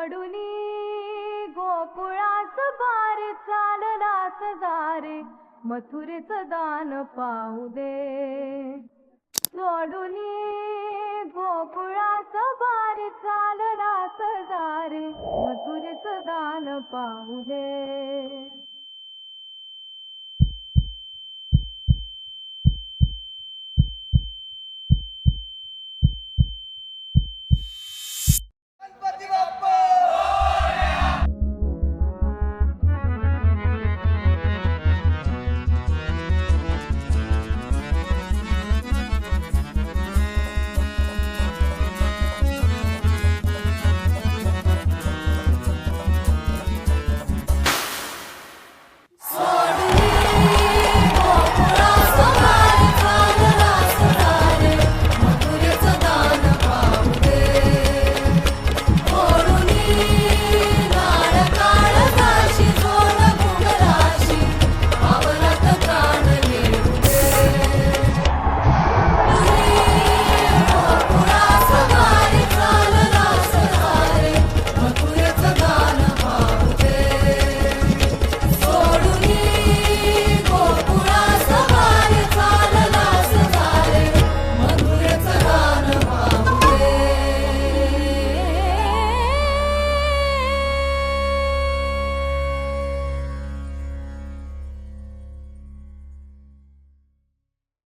सोडूनी गोकुळास बार चाललास दारे मथुरेच दान पाहू दे. सोडूनी गोकुळास बार चाललास दारे मथुरेच दान पाहू दे.